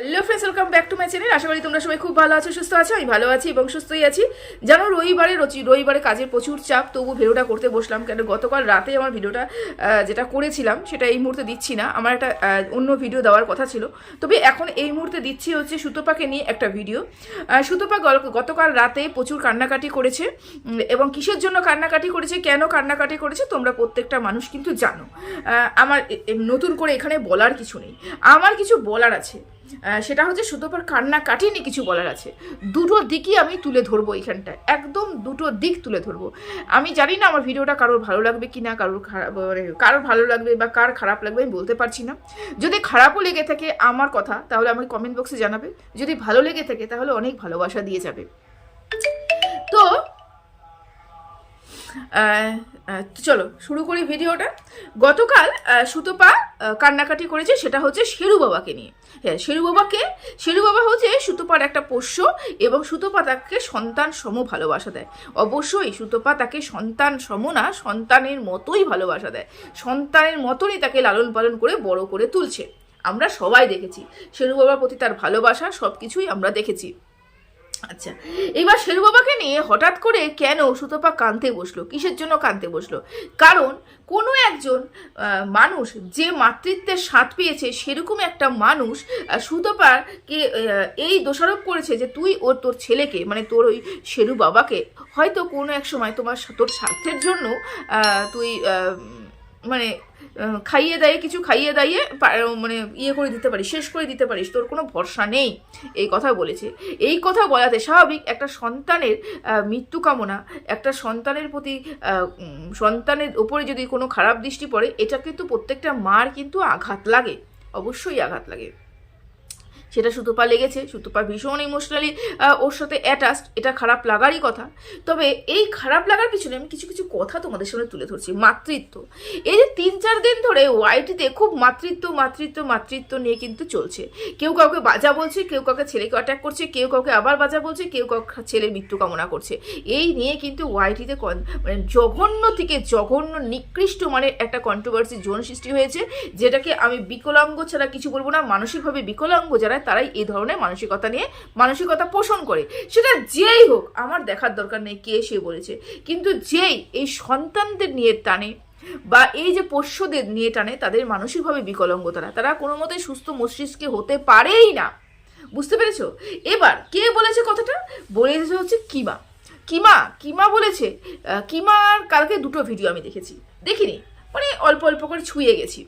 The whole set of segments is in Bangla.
Hello friends welcome back to my channel আশা করি তোমরা সবাই খুব ভালো আছো, সুস্থ আছো, আমি ভালো আছি এবং সুস্থই আছি। জানো, রবিবারে রচি রবিবারে কাজের প্রচুর চাপ, তবু ভিডিওটা করতে বসলাম কেন? গতকাল রাতে আমার ভিডিওটা যেটা করেছিলাম, সেটা এই মুহূর্তে দিচ্ছি না। আমার একটা অন্য ভিডিও দেওয়ার কথা ছিল। তবে এখন এই মুহূর্তে দিচ্ছি হচ্ছে সুতোপাকে নিয়ে একটা ভিডিও সুতোপা গতকাল রাতে প্রচুর কান্নাকাটি করেছে এবং কিসের জন্য কান্নাকাটি করেছে, কেন কান্নাকাটি করেছে, তোমরা প্রত্যেকটা মানুষ কিন্তু জানো। আমার নতুন করে এখানে বলার কিছু নেই। আমার কিছু বলার আছে। সেটা হচ্ছে সুতোপার কান্না কাটিনি কিছু বলার আছে। দুটো দিকই আমি তুলে ধরবো এখানটায়। একদম দুটো দিক তুলে ধরবো। আমি জানি না আমার ভিডিওটা কারোর ভালো লাগবে কি না কারোর খারাপ মানে কারোর ভালো লাগবে বা কার খারাপ লাগবে আমি বলতে পারছি না। যদি খারাপও লেগে থাকে আমার কথা, তাহলে আমাকে কমেন্ট বক্সে জানাবে। যদি ভালো লেগে থাকে, তাহলে অনেক ভালোবাসা দিয়ে যাবে। তো তো চলো, শুরু করি ভিডিওটা। গতকাল সুতপা কান্নাকাটি করেছে, সেটা হচ্ছে শেরু বাবাকে নিয়ে। হ্যাঁ শেরু বাবাকে, শেরু বাবা হচ্ছে সুতপার একটা পোষ্য এবং সুতপা তাকে সন্তান সম ভালোবাসা দেয়। অবশ্যই সুতপা তাকে সন্তান সম না, সন্তানের মতোই ভালোবাসা দেয়। সন্তানের মতনই তাকে লালন পালন করে বড় করে তুলছে। আমরা সবাই দেখেছি। শেরু বাবার প্রতি তার ভালোবাসা সব কিছুই আমরা দেখেছি। আচ্ছা এবার শেরু বাবাকে নিয়ে হঠাৎ করে কেন সুতপা কানতে বসল? কিসের জন্য কানতে বসল? কারণ কোনো একজন মানুষ যে মাতৃত্বের স্বাদ পেয়েছে সেরকম একটা মানুষ আহ, সুতপাকে এই দোষারোপ করেছে যে তুই ওর তোর ছেলেকে মানে তোর ওই শেরু বাবাকে হয়তো কোনো এক সময় তোমার তোর স্বার্থের জন্য তুই মানে খাইয়ে দাইয়ে, কিছু খাইয়ে দাইয়ে মানে ইয়ে করে দিতে পারিস, শেষ করে দিতে পারিস, তোর কোনো ভরসা নেই। এই কথা বলেছে। এই কথা বলাতে স্বাভাবিক একটা সন্তানের মৃত্যু কামনা, একটা সন্তানের প্রতি সন্তানের ওপরে যদি কোনো খারাপ দৃষ্টি পড়ে, এটা কিন্তু প্রত্যেকটা মার কিন্তু আঘাত লাগে। অবশ্যই আঘাত লাগে। সেটা সুতপা লেগেছে সুতপা ভীষণ ইমোশনালি ওর সাথে অ্যাটাচড এটা খারাপ লাগারই কথা। তবে এই খারাপ লাগার পিছনে আমি কিছু কিছু কথা তোমাদের সামনে তুলে ধরছি, মাতৃত্ব। এই যে তিন, চার দিন ধরে ওয়াইটিতে খুব মাতৃত্ব মাতৃত্ব মাতৃত্ব নিয়ে কিন্তু চলছে। কেউ কাউকে বাজা বলছে, কেউ কাউকে ছেলেকে অ্যাটাক করছে, কেউ কাউকে আবার বাজা বলছে, কেউ কাউকে ছেলের মৃত্যু কামনা করছে। এই নিয়ে কিন্তু ওয়াইটিতে মানে জঘন্য থেকে জঘন্য, নিকৃষ্ট মানের একটা কন্ট্রোভার্সি জোন সৃষ্টি হয়েছে, যেটাকে আমি বিকলাঙ্গ ছাড়া কিছু বলব না, মানসিকভাবে বিকলাঙ্গ যারা তারাই এই ধরনের মানসিকতা নিয়ে মানসিকতা পোষণ করে। সেটা যেই হোক, আমার দেখার দরকার নেই কে সে বলেছে। কিন্তু যেই এই সন্তানদের নিয়ে টানে বা এই যে পোষ্যদের নিয়ে টানে, তাদের মানসিকভাবে বিকলাঙ্গ তারা। তারা কোনো মতে সুস্থ মস্তিষ্কে হতে পারেই না। বুঝতে পেরেছ? এবার কে বলেছে কথাটা? বলেছে হচ্ছে কিমা। কিমা কিমা বলেছে কিমার কালকে দুটো ভিডিও আমি দেখেছি। দেখিনি? মানে অল্প অল্প করে ছুঁয়ে গেছি।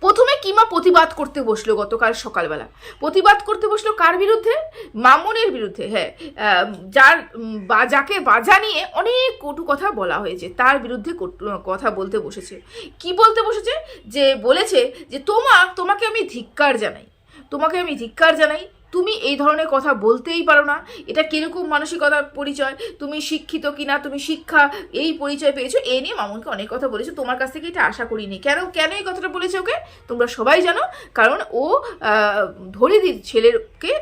প্রথমে কিমা প্রতিবাদ করতে বসল গতকাল সকালবেলা। প্রতিবাদ করতে বসল কার বিরুদ্ধে? মামুনের বিরুদ্ধে হ্যাঁ। যার বাজাকে বাজা নিয়ে অনেক কটু কথা বলা হয়েছে, তার বিরুদ্ধে কথা বলতে বসেছে। কি বলতে বসেছে? যে বলেছে যে তোমা, তোমাকে আমি ধিক্কার জানাই। তোমাকে আমি ধিক্কার জানাই। তুমি এই ধরনের কথা বলতেই পারো না। এটা কীরকম মানসিকতার পরিচয়? তুমি শিক্ষিত কিনা? তুমি শিক্ষা এই পরিচয় পেয়েছ? এই নিয়ে মামুনকে অনেক কথা বলেছ। তোমার কাছ থেকে এটা আশা করিনি। কেন কেন এই কথাটা বলেছে ওকে? তোমরা সবাই জানো। কারণ ও ধরিদির ছেলেরকে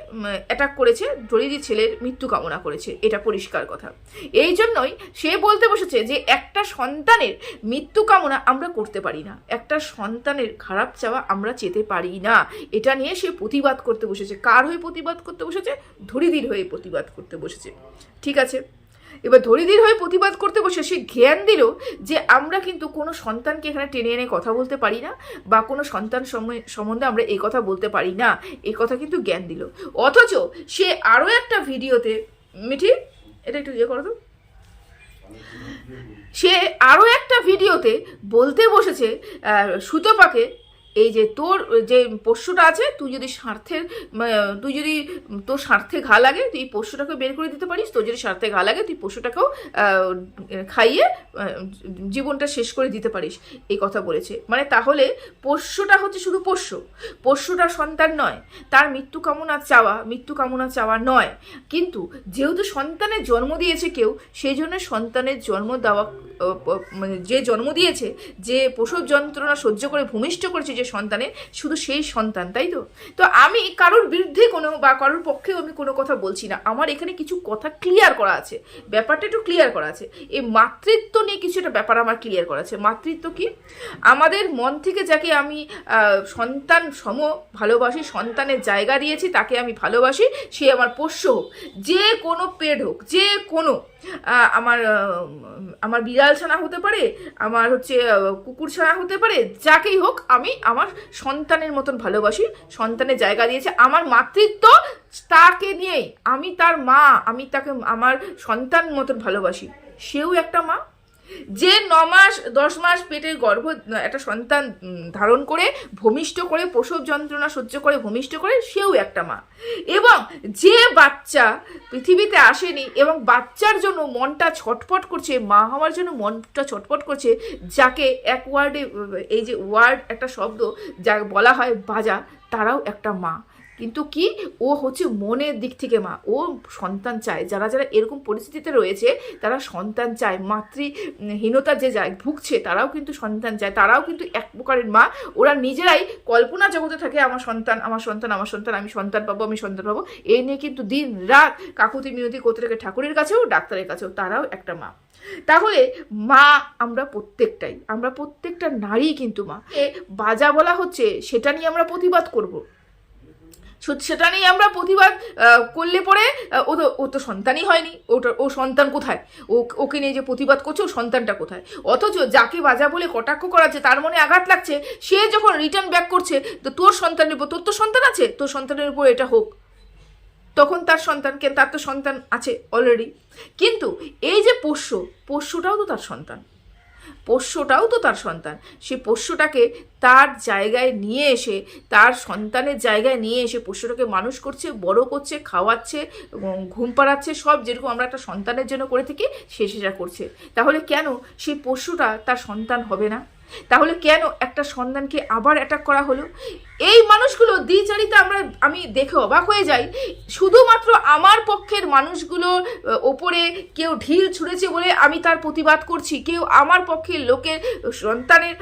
অ্যাটাক করেছে। ধরিদির ছেলের মৃত্যু কামনা করেছে। এটা পরিষ্কার কথা। এই জন্যই সে বলতে বসেছে যে, একটা সন্তানের মৃত্যু কামনা আমরা করতে পারি না। একটা সন্তানের খারাপ চাওয়া আমরা চেতে পারি না। এটা নিয়ে সে প্রতিবাদ করতে বসেছে। কার হয়ে প্রতিবাদ করতে বসেছে ধরিদির হয়ে প্রতিবাদ করতে বসেছে। ঠিক আছে? এবার ধরিদির হয়ে প্রতিবাদ করতে বসে সে জ্ঞান দিল যে আমরা কিন্তু কোনো সন্তানকে এখানে টেনে এনে কথা বলতে পারি না, বা কোনো সন্তান সম- সম্বন্ধে আমরা এই কথা বলতে পারি না। এই কথা কিন্তু জ্ঞান দিল। অথচ সে আরও একটা ভিডিওতে, মিঠি, এটা একটু ইয়ে করো তো। সে আরও একটা ভিডিওতে বলতে বসেছে সুতপাকে এই যে তোর যে পোষ্যটা আছে তুই যদি স্বার্থের আহ, তুই যদি তোর স্বার্থে ঘা লাগে তুই পোষ্যটাকে বের করে দিতে পারিস। তোর যদি স্বার্থে ঘা লাগে তুই পোষ্যটাকেও খাইয়ে জীবনটা শেষ করে দিতে পারিস এই কথা বলেছে। মানে তাহলে পোষ্যটা হচ্ছে শুধু পোষ্য। পোষ্যটা সন্তান নয়। তার মৃত্যু কামনা চাওয়া মৃত্যু কামনা চাওয়া নয়। কিন্তু যেহেতু সন্তানের জন্ম দিয়েছে কেউ সেই জন্য সন্তানের জন্ম দেওয়া মানে যে জন্ম দিয়েছে যে প্রসব যন্ত্রণা সহ্য করে ভূমিষ্ঠ করেছে যে যে সন্তানের, শুধু সেই সন্তান, তাই তো? তো আমি কারোর বিরুদ্ধে কোনো বা কারোর পক্ষেও আমি কোনো কথা বলছি না। আমার এখানে কিছু কথা ক্লিয়ার করা আছে। ব্যাপারটা একটু ক্লিয়ার করা আছে। এই মাতৃত্ব নিয়ে কিছু একটা ব্যাপার আমার ক্লিয়ার করা আছে। মাতৃত্ব কি? আমাদের মন থেকে যাকে আমি সন্তান সম ভালোবাসি, সন্তানের জায়গা দিয়েছি, তাকে আমি ভালোবাসি, সে আমার পোষ্য হোক। যে কোনো পেড হোক, যে কোনো আমার আমার বিড়াল ছানা হতে পারে, আমার হচ্ছে কুকুর ছানা হতে পারে, যাকেই হোক, আমি আমার সন্তানের মতন ভালোবাসি, সন্তানের জায়গা দিয়েছে, আমার মাতৃত্ব তাকে নিয়েই, আমি তার মা, আমি তাকে, আমার সন্তান মতন ভালোবাসি। সেও একটা মা। যে ন মাস, দশ মাস পেটের গর্ভ একটা সন্তান ধারণ করে, ভূমিষ্ঠ করে, প্রসব যন্ত্রণা সহ্য করে, ভূমিষ্ঠ করে, সেও একটা মা। এবং যে বাচ্চা পৃথিবীতে আসেনি এবং বাচ্চার জন্য মনটা ছটফট করছে, মা হওয়ার জন্য মনটা ছটফট করছে, যাকে এক ওয়ার্ডে এই যে ওয়ার্ড একটা শব্দ যা বলা হয় বাজা, তারাও একটা মা। কিন্তু কি? ও হচ্ছে মনের দিক থেকে মা। ও সন্তান চায়। যারা যারা এরকম পরিস্থিতিতে রয়েছে, তারা সন্তান চায়। মাতৃহীনতা যে যায় ভুগছে, তারাও কিন্তু সন্তান চায়। তারাও কিন্তু এক প্রকারের মা। ওরা নিজেরাই কল্পনা জগতে থাকে, আমার সন্তান আমার সন্তান আমার সন্তান, আমি সন্তান পাবো, আমি সন্তান পাবো। এই নিয়ে কিন্তু দিন রাত কাকুতি, মিনতি করতে থাকে ঠাকুরের কাছেও, ডাক্তারের কাছেও। তারাও একটা মা। তাহলে মা আমরা প্রত্যেকটাই। আমরা প্রত্যেকটা নারী কিন্তু মা। বাজা বলা হচ্ছে, সেটা নিয়ে আমরা প্রতিবাদ করব। সেটা নিয়ে আমরা প্রতিবাদ করলে পরে ও তো ও তো সন্তানই হয়নি। ওটা, ও সন্তান কোথায়? ও, ওকে নিয়ে যে প্রতিবাদ করছে, ও সন্তানটা কোথায়? অথচ যাকে বাজা বলে কটাক্ষ করাচ্ছে তার মনে আঘাত লাগছে, সে যখন রিটার্ন ব্যাক করছে, তো তোর সন্তানের উপর, তোর তো সন্তান আছে? তোর সন্তানের উপর এটা হোক। তখন তার সন্তানকে, তার তো সন্তান আছে অলরেডি কিন্তু এই যে পোষ্য, পোষ্যটাও তো তার সন্তান। পোষ্যটাও তো তার সন্তান। সে পোষ্যটাকে তার জায়গায় নিয়ে এসে, তার সন্তানের জায়গায় নিয়ে এসে পোষ্যটাকে মানুষ করছে, বড় করছে, খাওয়াচ্ছে ঘুম পাড়াচ্ছে, সব যেরকম আমরা একটা সন্তানের জন্য করে থাকি, সে সেটা করছে। তাহলে কেন সেই পোষ্যটা তার সন্তান হবে না? তাহলে কেন একটা সন্তানকে আবার অ্যাটাক করা হলো? এই মানুষগুলো দ্বিচারিতা আমরা, আমি দেখে অবাক হয়ে যাই। শুধুমাত্র আমার পক্ষের মানুষগুলোর ওপরে কেউ ঢিল ছুঁড়েছে বলে আমি তার প্রতিবাদ করছি। কেউ আমার পক্ষের লোকের, সন্তানের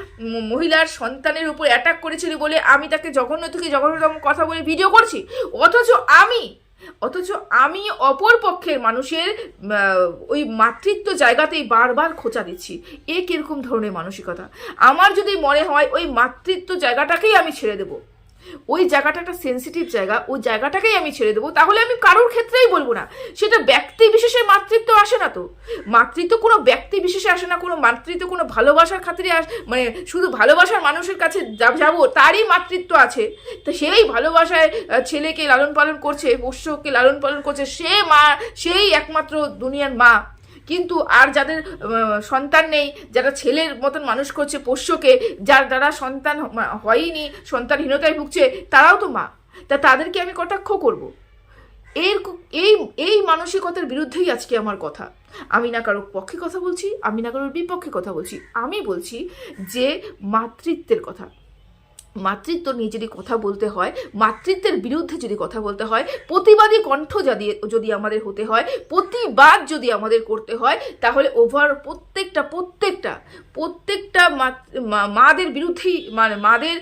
মহিলার সন্তানের উপর অ্যাটাক করেছিল বলে আমি তাকে জঘন্য থেকে জঘন্যতম কথা বলে ভিডিও করছি। অথচ আমি অথচ আমি অপর পক্ষের মানুষের ওই মাতৃত্ব জায়গাতেই বারবার খোঁচা দিচ্ছি। এ কীরকম ধরনের মানসিকতা? আমার যদি মনে হয় ওই মাতৃত্ব জায়গাটাকেই আমি ছেড়ে দেবো। ওই জায়গাটা একটা সেন্সিটিভ জায়গা, ওই জায়গাটাকেই আমি ছেড়ে দেবো। তাহলে আমি কারোর ক্ষেত্রেই বলব না। সেটা ব্যক্তি বিশেষে মাতৃত্ব আসে না তো। মাতৃত্ব কোনো ব্যক্তি বিশেষে আসে না, কোনো মাতৃত্ব কোনো ভালোবাসার খাতিরে আস মানে শুধু ভালোবাসার মানুষের কাছে যাব, তারই মাতৃত্ব আছে। তো সেই ভালোবাসায় ছেলেকে লালন পালন করছে, পোষ্যকে লালন পালন করছে, সে মা, সেই একমাত্র দুনিয়ার মা। কিন্তু আর যাদের সন্তান নেই, যারা ছেলের মতন মানুষ করছে, পোষ্যকে, যার দ্বারা সন্তান হয়নি, সন্তানহীনতায় ভুগছে, তারাও তো মা। তা তাদেরকে আমি কটাক্ষ করব? এর এই এই মানসিকতার বিরুদ্ধেই আজকে আমার কথা। আমি না কারোর পক্ষে কথা বলছি, আমি না কারোর বিপক্ষে কথা বলছি। আমি বলছি যে, মাতৃত্বের কথা। মাতৃত্ব নিয়ে যদি কথা বলতে হয়, মাতৃত্বের বিরুদ্ধে যদি কথা বলতে হয়, প্রতিবাদী কণ্ঠ যদি যদি আমাদের হতে হয়, প্রতিবাদ যদি আমাদের করতে হয়, তাহলে ওভার প্রত্যেকটা প্রত্যেকটা প্রত্যেকটা মাদের বিরুদ্ধেই মানে মাদের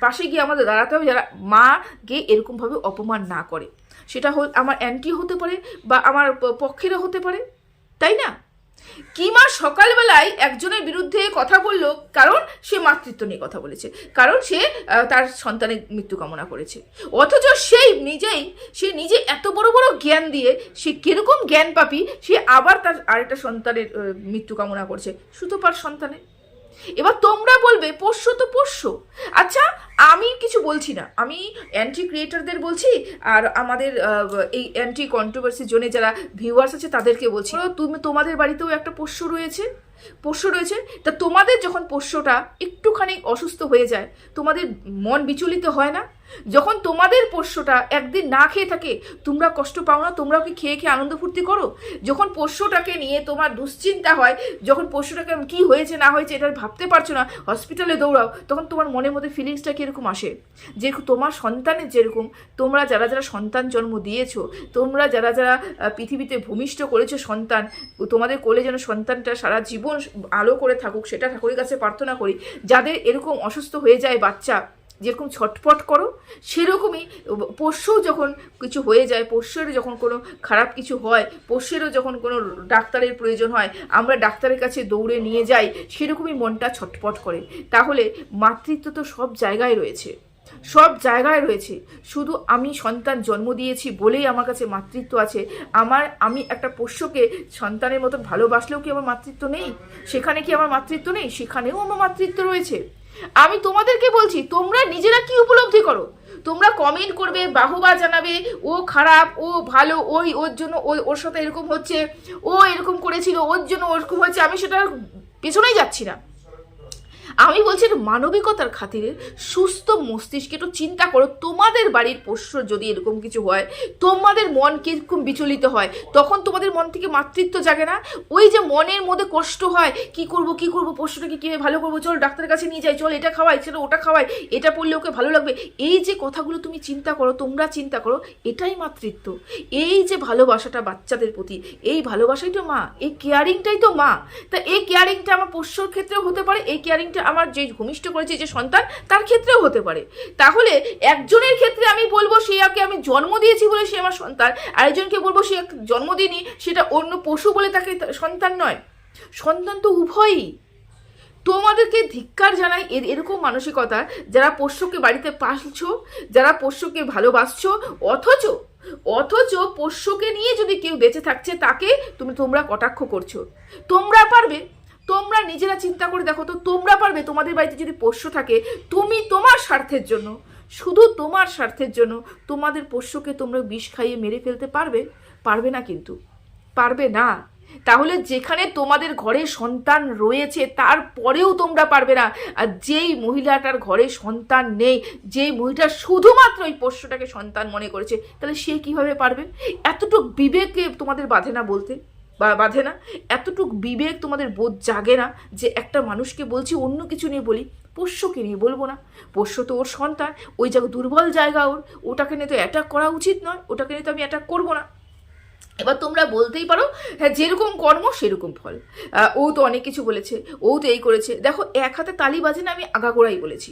পাশে গিয়ে আমাদের দাঁড়াতে হবে যারা মাকে এরকমভাবে অপমান না করে। সেটা হল, আমার অ্যান্টি হতে পারে বা আমার পক্ষেরও হতে পারে, তাই না? কিমা সকালবেলায় একজনের বিরুদ্ধে কথা বলল কারণ সে মাতৃত্ব নিয়ে কথা বলেছে, কারণ সে তার সন্তানের মৃত্যু কামনা করেছে। অথচ সেই নিজেই, সে নিজে এত বড় বড় জ্ঞান দিয়ে সে কীরকম জ্ঞান পাপি সে আবার তার আরেকটা সন্তানের মৃত্যু কামনা করছে। সুতোপার সন্তানের? এবার তোমরা বলবে, পোষ্য তো পোষ্য। আচ্ছা আমি কিছু বলছি না। আমি অ্যান্টি ক্রিয়েটারদের বলছি, আর আমাদের এই অ্যান্টি কন্ট্রোভার্সি জোনে যারা ভিউয়ার্স আছে তাদেরকে বলছি। তুমি, তোমাদের বাড়িতেও একটা পোষ্য রয়েছে? পোষ্য রয়েছে, তা তোমাদের যখন পোষ্যটা একটুখানি অসুস্থ হয়ে যায়, তোমাদের মন বিচলিত হয় না? যখন তোমাদের পোষ্যটা একদিন না খেয়ে থাকে, তোমরা কষ্ট পাও না? তোমরাও কি খেয়ে খেয়ে আনন্দ ফুর্তি করো? যখন পোষ্যটাকে নিয়ে তোমার দুশ্চিন্তা হয়, যখন পোষ্যটাকে কি হয়েছে, না হয়েছে, এটা ভাবতে পারছ না হসপিটালে দৌড়াও, তখন তোমার মনের মধ্যে ফিলিংসটা কীরকম আসে? যে তোমার সন্তানের যেরকম, তোমরা যারা যারা সন্তান জন্ম দিয়েছ, তোমরা যারা যারা পৃথিবীতে ভূমিষ্ঠ করেছ সন্তান, তোমাদের কোলে যেন সন্তানটা সারা জীবন জীবন আলো করে থাকুক, সেটা ঠাকুরের কাছে প্রার্থনা করি। যাদের এরকম অসুস্থ হয়ে যায় বাচ্চা, যেরকম ছটপট করো, সেরকমই পোষ্যও যখন কিছু হয়ে যায় পোষ্যেরও যখন কোনো খারাপ কিছু হয় পোষ্যেরও যখন কোনো ডাক্তারের প্রয়োজন হয়, আমরা ডাক্তারের কাছে দৌড়ে নিয়ে যাই, সেরকমই মনটা ছটপট করে। তাহলে মাতৃত্ব তো সব জায়গায় রয়েছে। সব জায়গায় রয়েছে। শুধু আমি সন্তান জন্ম দিয়েছি বলেই আমার কাছে মাতৃত্ব আছে। আমার, আমি একটা পোষ্যকে সন্তানের মতন ভালোবাসলেও কি আমার মাতৃত্ব নেই? সেখানে কি আমার মাতৃত্ব নেই? সেখানেও আমার মাতৃত্ব রয়েছে। আমি তোমাদেরকে বলছি, তোমরা নিজেরা কি উপলব্ধি করো? তোমরা কমেন্ট করবে, বাহবা জানাবে, ও খারাপ, ও ভালো, ওই, ওর জন্য ওই ওর সাথে এরকম হচ্ছে, ও এরকম করেছিল, ওর জন্য ওরকম হচ্ছে, আমি সেটা পেছনেই যাচ্ছি না। আমি বলছি মানবিকতার খাতিরে সুস্থ মস্তিষ্কে একটু চিন্তা করো। তোমাদের বাড়ির পোষ্য যদি এরকম কিছু হয়, তোমাদের মন কীরকম বিচলিত হয়, তখন তোমাদের মন থেকে মাতৃত্ব জাগে না? ওই যে মনের মধ্যে কষ্ট হয়, কি করব কি করব পোষ্যটাকে কীভাবে ভালো করব, চল ডাক্তারের কাছে নিয়ে যাই, চল এটা খাওয়াই চলো ওটা খাওয়াই, এটা পড়লে ওকে ভালো লাগবে। এই যে কথাগুলো তুমি চিন্তা করো, তোমরা চিন্তা করো, এটাই মাতৃত্ব। এই যে ভালোবাসাটা বাচ্চাদের প্রতি, এই ভালোবাসাই তো মা, এই কেয়ারিংটাই তো মা। তা এই কেয়ারিংটা আমার পোষ্যর ক্ষেত্রেও হতে পারে, এই কেয়ারিংটা আমার যে ভূমিষ্ঠ করেছে যে সন্তান, তার ক্ষেত্রেও হতে পারে। তাহলে একজনের ক্ষেত্রে আমি বলব সে আগে আমি জন্ম দিয়েছি বলে সে আমার সন্তান, আরেকজনকে বলব সে জন্ম দিইনি, সেটা অন্য পশু বলে তাকে সন্তান নয়। সন্তান তো উভয়ই। তোমাদেরকে ধিক্কার জানাই এর এরকম মানসিকতা, যারা পোষ্যকে বাড়িতে পালছো, যারা পোষ্যকে ভালোবাসছো, অথচ অথচ পোষ্যকে নিয়ে যদি কেউ বেঁচে থাকছে, তাকে তুমি তোমরা কটাক্ষ করছ। তোমরা পারবে তোমরা নিজেরা চিন্তা করে দেখো তো, তোমরা পারবে, তোমাদের বাড়িতে যদি পোষ্য থাকে, তুমি তোমার স্বার্থের জন্য, শুধু তোমার স্বার্থের জন্য, তোমাদের পোষ্যকে তোমরা বিষ খাইয়ে মেরে ফেলতে পারবে? পারবে না কিন্তু। পারবে না। তাহলে যেখানে তোমাদের ঘরে সন্তান রয়েছে তারপরেও তোমরা পারবে না। আর যেই মহিলাটার ঘরে সন্তান নেই, যেই মহিলা শুধুমাত্র ওই পোষ্যটাকে সন্তান মনে করেছে, তাহলে সে কীভাবে পারবে? এতটুক বিবেকে তোমাদের বাঁধে না বলতে। বা বাঁধে না। এতটুক বিবেক তোমাদের বোধ জাগে না যে একটা মানুষকে বলছি, অন্য কিছু নিয়ে বলি, পোষ্যকে নিয়ে বলব না। পোষ্য তো ওর সন্তান, ওই জায়গা দুর্বল জায়গা ওর, ওটাকে নিয়ে তো অ্যাটাক করা উচিত নয়, ওটাকে নিয়ে তো আমি অ্যাটাক করব না। এবার তোমরা বলতেই পারো হ্যাঁ যেরকম কর্ম, সেরকম ফল। ও তো অনেক কিছু বলেছে, ও তো এই করেছে। দেখো, এক হাতে তালি বাজে না আমি আগাগোড়াই বলেছি।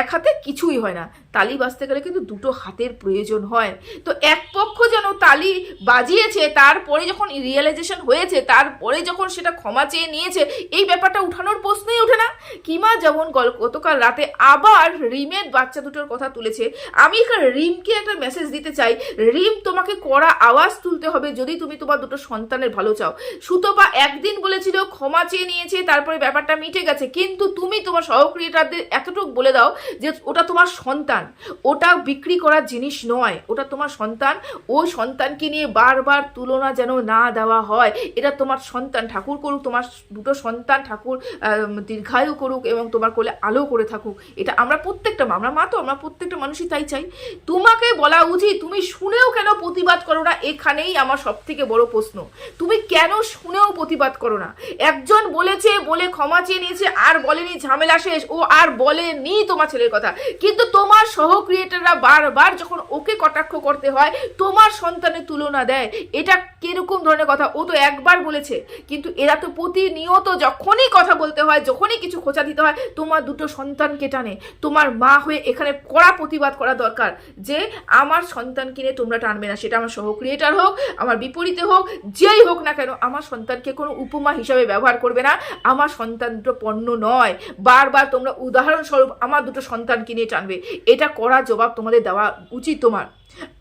এক হাতে কিছুই হয় না। তালি বাজতে গেলে কিন্তু দুটো হাতের প্রয়োজন হয়। তো এক পক্ষ যেন তালি বাজিয়েছে, তারপরে যখন রিয়েলাইজেশন হয়েছে, তারপরে যখন সেটা ক্ষমা চেয়ে নিয়েছে, এই ব্যাপারটা উঠানোর প্রশ্নই ওঠে না। কিমা যেমন গতকাল রাতে আবার রিমের বাচ্চা দুটোর কথা তুলেছে। আমি রিমকে একটা মেসেজ দিতে চাই। রিম, তোমাকে কড়া আওয়াজ তুলতে হবে। যদি তুমি তোমার দুটো সন্তানের ভালো চাও। সুতপা একদিন বলেছিল, ক্ষমা চেয়ে নিয়েছে, তারপরে ব্যাপারটা মিটে গেছে। কিন্তু তুমি তোমার সহক্রিয়েটারদের এতটুকু বলে দাও যে ওটা তোমার সন্তান। ওটা বিক্রি করার জিনিস নয়। ওটা তোমার সন্তান। ও সন্তানকে নিয়ে বারবার তুলনা যেন না দেওয়া হয়। এটা তোমার সন্তান। ঠাকুর করুক, তোমার দুটো সন্তান ঠাকুর দীর্ঘায়ু করুক এবং তোমার কোলে আলো করে থাকুক। এটা আমরা প্রত্যেকটা আমরা মা তো, আমরা প্রত্যেকটা মানুষই তাই চাই। তোমাকে বলা উচিত, তুমি শুনেও কেন প্রতিবাদ করো না? এখানেই আমার সব থেকে বড় প্রশ্ন, তুমি কেন শুনেও প্রতিবাদ করো না? একজন বলেছে বলে ক্ষমা চেয়ে নিয়েছে, আর বলেনি ঝামেলা শেষ, ও আর বলেনি তোমার ছেলের কথা। কিন্তু তোমার সহ ক্রিয়েটাররা বারবার যখন ওকে কটাক্ষ করতে হয়, তোমার সন্তানের তুলনা দেয়। এটা কীরকম ধরনের কথা? ও তো একবার বলেছে, কিন্তু এরা তো প্রতিনিয়ত যখনই কথা বলতে হয়, যখনই কিছু খোঁচা দিতে হয়, তোমার দুটো সন্তানকে টানে। তোমার মা হয়ে এখানে কড়া প্রতিবাদ করা দরকার যে, আমার সন্তানকে নিয়ে তোমরা টানবে না, সেটা আমার সহ ক্রিয়েটার হোক, আমার বিপরীতে হোক, যেই হোক না কেন, আমার সন্তানকে কোনো উপমা হিসাবে ব্যবহার করবে না। আমার সন্তান দুটো পণ্য নয়। বারবার তোমরা উদাহরণস্বরূপ আমার দুটো সন্তানকে নিয়ে টানবে। এটা করা জবাব তোমাদের দেওয়া উচিত তোমার।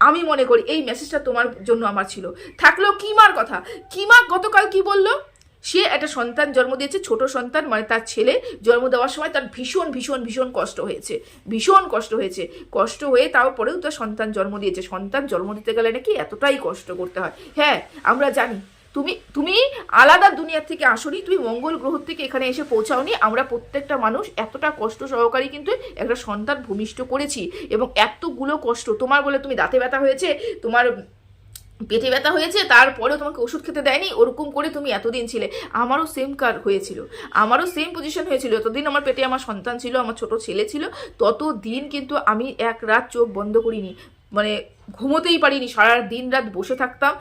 আমি মনে করি এই মেসেজটা তোমার জন্য আমার ছিল। থাকল কিমার কথা? কিমা গতকাল কি বলল? সে একটা সন্তান জন্ম দিয়েছে, ছোট সন্তান মানে তার ছেলে জন্ম দেওয়ার সময় তার ভীষণ ভীষণ ভীষণ কষ্ট হয়েছে, ভীষণ কষ্ট হয়েছে। কষ্ট হয়ে তারপরেও তার সন্তান জন্ম দিয়েছে। সন্তান জন্ম দিতে গেলে নাকি এতটাই কষ্ট করতে হয়। হ্যাঁ আমরা জানি, তুমি তুমি আলাদা দুনিয়ার থেকে আসনি, তুমি মঙ্গল গ্রহ থেকে এখানে এসে পৌঁছাওনি। আমরা প্রত্যেকটা মানুষ এতটা কষ্ট সহকারী কিন্তু একটা সন্তান ভূমিষ্ঠ করেছি এবং এতগুলো কষ্ট, তোমার বলে তুমি দাঁতে ব্যথা হয়েছে, তোমার পেটে ব্যথা হয়েছে, তারপরেও তোমাকে ওষুধ খেতে দেয়নি, ওরকম করে তুমি এতদিন ছিলে। আমারও সেম কার হয়েছিল। আমারও সেম পজিশন হয়েছিল। এতদিন আমার পেটে আমার সন্তান ছিল, আমার ছোট ছেলে ছিল তত দিন কিন্তু আমি এক রাত চোখ বন্ধ করিনি। মানে ঘুমোতেই পারিনি। সারা দিন রাত বসে থাকতাম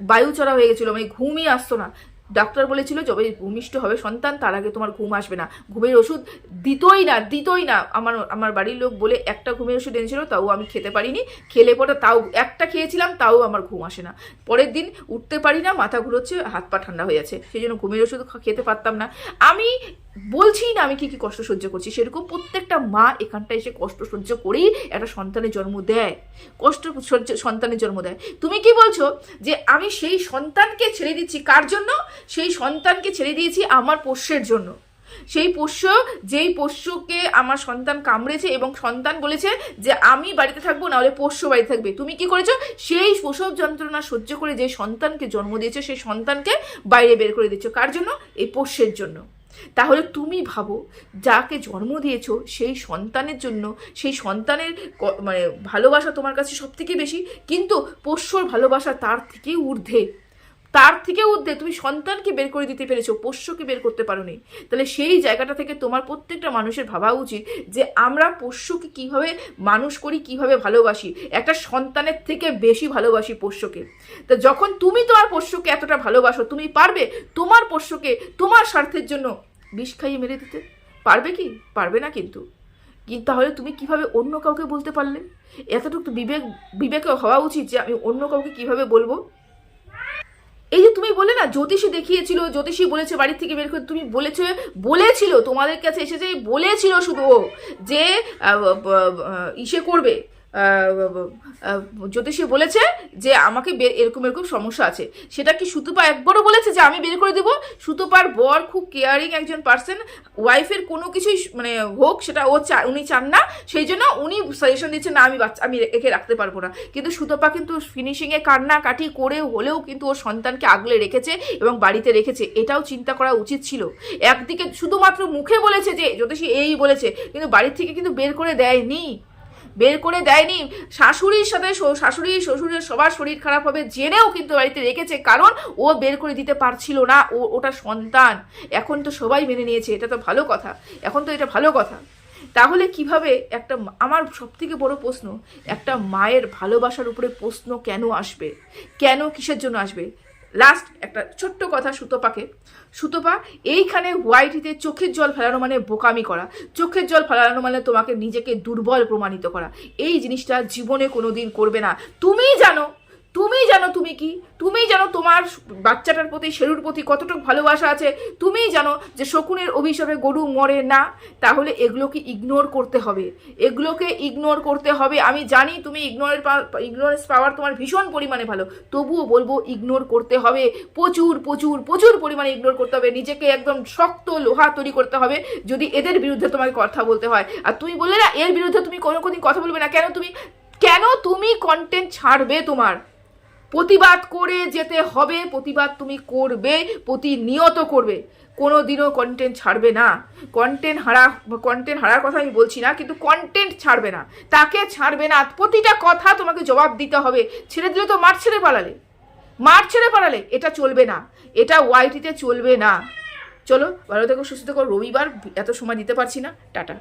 বায়ু চড়া হয়ে গেছিল। মানে ঘুমই আসতো না। ডাক্তার বলেছিল যবে ভূমিষ্ঠ হবে সন্তান, তার আগে তোমার ঘুম আসবে না। ঘুমের ওষুধ দিতই না দিতই না। আমার আমার বাড়ির লোক বলে, একটা ঘুমের ওষুধ এনেছিল, তাও আমি খেতে পারিনি। খেলে পরে তাও একটা খেয়েছিলাম, তাও আমার ঘুম আসে না। পরের দিন উঠতে পারি না, মাথা ঘুরোচ্ছে, হাত পা ঠান্ডা হয়ে আছে। সেই জন্য ঘুমের ওষুধ খেতে পারতাম না। আমি বলছি না আমি কি কি কষ্ট সহ্য করছি, সেরকম প্রত্যেকটা মা এখানটা এসে কষ্ট সহ্য করেই একটা সন্তানের জন্ম দেয়। কষ্ট সহ্য, সন্তানের জন্ম দেয়। তুমি কি বলছো যে আমি সেই সন্তানকে ছেড়ে দিচ্ছি কার জন্য? সেই সন্তানকে ছেড়ে দিয়েছি আমার পোষ্যের জন্য। সেই পোষ্য, যেই পোষ্যকে আমার সন্তান কামড়েছে এবং সন্তান বলেছে যে আমি বাড়িতে থাকব না হলে পোষ্য বাড়িতে থাকবে। তুমি কি করেছ? সেই প্রসব যন্ত্রণা সহ্য করে যে সন্তানকে জন্ম দিয়েছ, সেই সন্তানকে বাইরে বের করে দিচ্ছ। কার জন্য? এই পোষ্যের জন্য। তাহলে তুমি ভাবো, যাকে জন্ম দিয়েছ, সেই সন্তানের জন্য, সেই সন্তানের মানে ভালোবাসা তোমার কাছে সব থেকে বেশি, কিন্তু পোষ্যর ভালোবাসা তার থেকে ঊর্ধ্বে। তার থেকে ঊর্ধ্বে তুমি সন্তানকে বের করে দিতে পেরেছ, পোষ্যকে বের করতে পারোনি। তাহলে সেই জায়গাটা থেকে তোমার প্রত্যেকটা মানুষের ভাবা উচিত যে আমরা পোষ্যকে কীভাবে মানুষ করি, কীভাবে ভালোবাসি। একটা সন্তানের থেকে বেশি ভালোবাসি পোষ্যকে। তো যখন তুমি তোমার পোষ্যকে এতটা ভালোবাসো, তুমি পারবে তোমার পোষ্যকে তোমার স্বার্থের জন্য বিষ খাইয়ে মেরে দিতে? পারবে কি? পারবে না কিন্তু। তাহলে তুমি কীভাবে অন্য কাউকে বলতে পারলে? এতটুকু বিবেক বিবেকে হওয়া উচিত যে আমি অন্য কাউকে কীভাবে বলব? এই যে তুমি বলে না, জ্যোতিষী দেখিয়েছিল, জ্যোতিষী বলেছে বাড়ির থেকে বের করে, তুমি বলেছে, বলেছিল, তোমাদের কাছে এসে যে বলেছিল শুধু যে ইসে করবে জ্যোতিষী বলেছে যে আমাকে এরকম এরকম সমস্যা আছে। সেটা কি সুতপা একবারও বলেছে যে আমি বের করে দেবো? সুতপার বর খুব কেয়ারিং একজন পার্সন ওয়াইফের কোনো কিছুই মানে হোক, সেটা ও চা উনি চান না। সেই জন্য উনি সাজেশন দিচ্ছেন না, আমি বাচ্চা আমি একে রাখতে পারব না। কিন্তু সুতপা কিন্তু ফিনিশিংয়ে কান্নাকাটি করে হলেও কিন্তু ওর সন্তানকে আগলে রেখেছে এবং বাড়িতে রেখেছে। এটাও চিন্তা করা উচিত ছিল। একদিকে শুধুমাত্র মুখে বলেছে যে, জ্যোতিষী এই বলেছে। কিন্তু বাড়ির থেকে কিন্তু বের করে দেয়নি। বের করে দেয়নি। শাশুড়ির সাথে শাশুড়ি, শ্বশুরের সবার শরীর খারাপ হবে জেনেও কিন্তু বাড়িতে রেখেছে, কারণ ও বের করে দিতে পারছিল না। ও ওটা সন্তান। এখন তো সবাই মেনে নিয়েছে, এটা তো ভালো কথা। এখন তো এটা ভালো কথা। তাহলে কীভাবে একটা আমার সব থেকে বড় প্রশ্ন, একটা মায়ের ভালোবাসার উপরে প্রশ্ন কেন আসবে? কেন কিসের জন্য আসবে? লাস্ট একটা ছোট্ট কথা সুতোপাকে। সুতোপা, এইখানে হোয়াইটিতে চোখের জল ফেলানো মানে বোকামি করা। চোখের জল ফেলানো মানে তোমাকে নিজেকে দুর্বল প্রমাণিত করা। এই জিনিসটা জীবনে কোনো দিন করবে না। তুমি জানো তুমি জানো তুমি কি? তুমি জানো তোমার বাচ্চাটার প্রতি, শেরুর প্রতি কতটুকু ভালোবাসা আছে? তুমিই জানো যে শকুনের অভিশাপে গরু মরে না? তাহলে এগুলোকে ইগনোর করতে হবে। এগুলোকে ইগনোর করতে হবে। আমি জানি তুমি ইগনোরের ইগনোরেন্স পাওয়ার তোমার ভীষণ পরিমাণে ভালো। তবুও বলব ইগনোর করতে হবে। প্রচুর প্রচুর প্রচুর পরিমাণে ইগনোর করতে হবে। নিজেকে একদম শক্ত লোহা তৈরি করতে হবে। যদি এদের বিরুদ্ধে তোমাকে কথা বলতে হয়। আর তুমি বললে না, এর বিরুদ্ধে তুমি কোনো কোনোদিন কথা বলবে না। কেন তুমি কেন তুমি কন্টেন্ট ছাড়বে তোমার? প্রতিবাদ করে যেতে হবে, প্রতিবাদ তুমি করবে, প্রতিনিয়ত করবে। কোনো দিনও কন্টেন্ট ছাড়বে না। কন্টেন্ট হারা কন্টেন্ট হারার কথা আমি বলছি না, কিন্তু কন্টেন্ট ছাড়বে না। তাকে ছাড়বে না। প্রতিটা কথা তোমাকে জবাব দিতে হবে। ছেড়ে দিলে তো মাঠ ছেড়ে পালালে। মাঠ ছেড়ে পালালে এটা চলবে না। এটা ওয়াইটিতে চলবে না। চলো, ভালো থেকো, সুস্থ থেকো। রবিবার এত সময় দিতে পারছি না। টাটা।